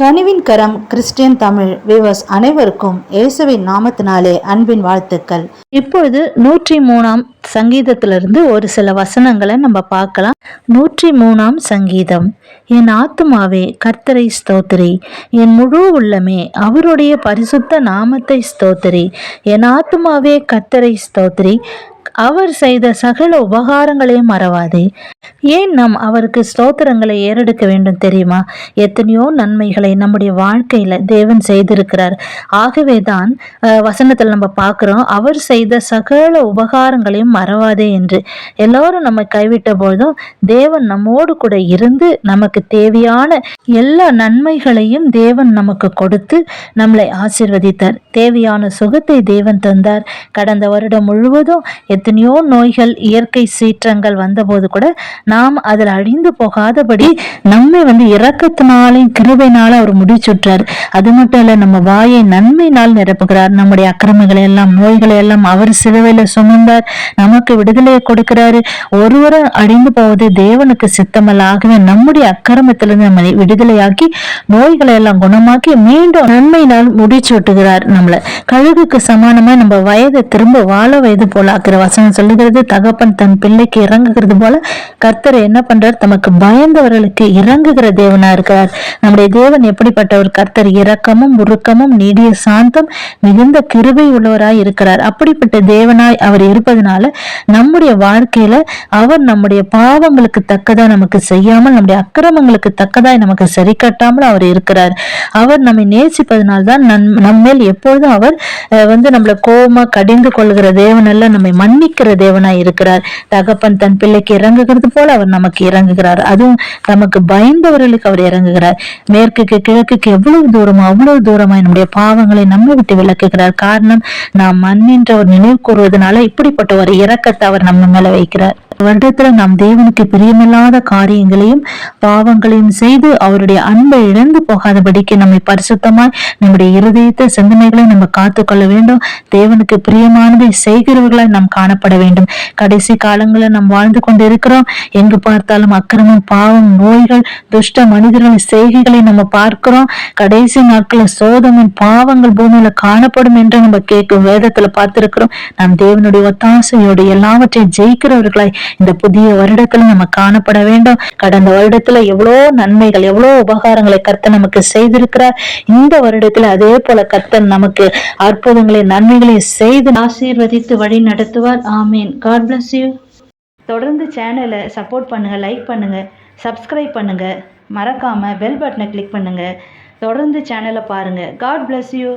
கனிவின் கரம் Christian Tamil viewers அனைவருக்கும் இயேசுவின் நாமத்தினாலே அன்பின் வாழ்த்துக்கள். இப்பொழுது நூற்றி மூணாம் சங்கீதத்திலிருந்து ஒரு சில வசனங்களை நம்ம பார்க்கலாம். நூற்றி மூணாம் சங்கீதம். என் ஆத்துமாவே கர்த்தரை ஸ்தோத்திரி. என் முழு உள்ளமே அவருடைய பரிசுத்த நாமத்தை ஸ்தோத்திரி. என் ஆத்துமாவே கர்த்தரை ஸ்தோத்திரி. அவர் செய்த சகல உபகாரங்களையும் மறவாதே. ஏன் நாம் அவருக்கு ஸ்தோத்திரங்களை ஏறெடுக்க வேண்டும் தெரியுமா? எத்தனையோ நன்மைகளை நம்முடைய வாழ்க்கையில தேவன் செய்திருக்கிறார். ஆகவே தான் வசனத்தில் நம்ம பார்க்குறோம் அவர் செய்த சகல உபகாரங்களையும் மறவாதே என்று. எல்லோரும் நம்மை கைவிட்ட போதும் தேவன் நம்மோடு கூட இருந்து நமக்கு தேவையான எல்லா நன்மைகளையும் தேவன் நமக்கு கொடுத்து நம்மளை ஆசிர்வதித்தார். தேவையான சுகத்தை தேவன் தந்தார். கடந்த வருடம் முழுவதும் எத்தனையோ நோய்கள் இயற்கை சீற்றங்கள் வந்தபோது கூட நாம் அதில் அழிந்து போகாதபடி நம்மை வந்து இறக்கத்தினாலையும் கிருபைனால அவர் முடிச்சுட்டார் அது மட்டும் இல்லை நம்ம வாயை நன்மையினால் நிரப்புகிறார். நம்முடைய அக்கிரமங்களை எல்லாம் நோய்களை எல்லாம் அவர் சிலுவையில் சுமந்தார். நமக்கு விடுதலையை கொடுக்கிறாரு. ஒருவரும் அழிந்து போவது தேவனுக்கு சித்தமல்ல. ஆகவே நம்முடைய அக்கிரமத்திலிருந்து நம்மளை விடுதலையாக்கி நோய்களை எல்லாம் குணமாக்கி மீண்டும் நன்மையினால் முடிச்சு விட்டுகிறார் நம்மளை. கழுகுக்கு சமானமா நம்ம வயதை திரும்ப வாழ வயது போல ஆக்கிற வசனம் சொல்லுகிறது தகப்பன் தன் பிள்ளைக்கு இறங்குகிறது போல கர்த்தர் என்ன பண்றார்? தமக்கு பயந்தவர்களுக்கு இறங்குகிற தேவனா இருக்கிறார். நம்முடைய தேவன் எப்படிப்பட்ட ஒரு கர்த்தர் இரக்கமும் உருக்கமும் நீடிய சாந்தம் மிகுந்த கிருபை உள்ளவராய் இருக்கிறார். அப்படிப்பட்ட தேவனாய் அவர் இருப்பதனால நம்முடைய வாழ்க்கையில அவர் நம்முடைய பாவங்களுக்கு தக்கதா நமக்கு செய்யாமல் நம்முடைய அக்கிரமங்களுக்கு தக்கதாய் நமக்கு சரி கட்டாமல் அவர் இருக்கிறார். அவர் நம்மை நேசிப்பதனால்தான் நம் நம்மேல் எப்பொழுதும் அவர் வந்து நம்மளை கோபமா கடிந்து கொள்கிற தேவனெல்லாம் நம்மை நம்மை மன்னிக்கிற தேவனாய் இருக்கிறார். தகப்பன் தன் பிள்ளைக்கு இறங்குகிறது போல அவர் நமக்கு இறங்குகிறார். அதுவும் நமக்கு பயந்தவர்களுக்கு அவர் இறங்குகிறார். மேற்குக்கு கிழக்குக்கு எவ்வளவு தூரமோ அவ்வளவு தூரமாய் நம்முடைய பாவங்களை நம்ம விட்டு விளக்குகிறார் காரணம் நாம் மண்ணின்ற ஒரு நினைவு கூறுவதனால இப்படிப்பட்ட ஒரு இறக்கத்தை அவர் நம்ம மேல வைக்கிறார். வருடத்துல நாம் தேவனுக்கு பிரியமில்லாத காரியங்களையும் பாவங்களையும் செய்து அவருடைய அன்பை இழந்து போகாதபடிக்கு நம்மை பரிசுத்தமாய் நம்முடைய இருதயத்தை சிந்தனைகளை நம்ம காத்து கொள்ள வேண்டும். தேவனுக்கு பிரியமானதை செய்கிறவர்களாய் நாம் காணப்பட வேண்டும். கடைசி காலங்களில் நாம் வாழ்ந்து கொண்டு இருக்கிறோம் எங்கு பார்த்தாலும் அக்கிரமம் பாவம் நோய்கள் துஷ்ட மனிதர்களின் செய்கைகளை நம்ம பார்க்கிறோம். கடைசி நாட்களில் சோதமின் பாவங்கள் பூமியில காணப்படும் என்று நம்ம கேட்கும் வேதத்துல பார்த்திருக்கிறோம். நாம் தேவனுடைய ஒத்தாசையோடு எல்லாவற்றையும் ஜெயிக்கிறவர்களாய் இந்த புதிய வருடத்துல நம்ம காணப்பட வேண்டும். கடந்த வருடத்துல எவ்வளோ நன்மைகள் எவ்வளோ உபகாரங்களை கர்த்தர் நமக்கு செய்திருக்கிறார். இந்த வருடத்துல அதே போல கர்த்தர் நமக்கு அற்புதங்களை நன்மைகளை செய்து ஆசீர்வதித்து வழி நடத்துவார். ஆமீன். காட் பிளஸ் யூ தொடர்ந்து சேனலை சப்போர்ட் பண்ணுங்க லைக் பண்ணுங்க சப்ஸ்கிரைப் பண்ணுங்க. மறக்காம பெல் பட்டனை கிளிக் பண்ணுங்க. தொடர்ந்து சேனலை பாருங்க. God bless you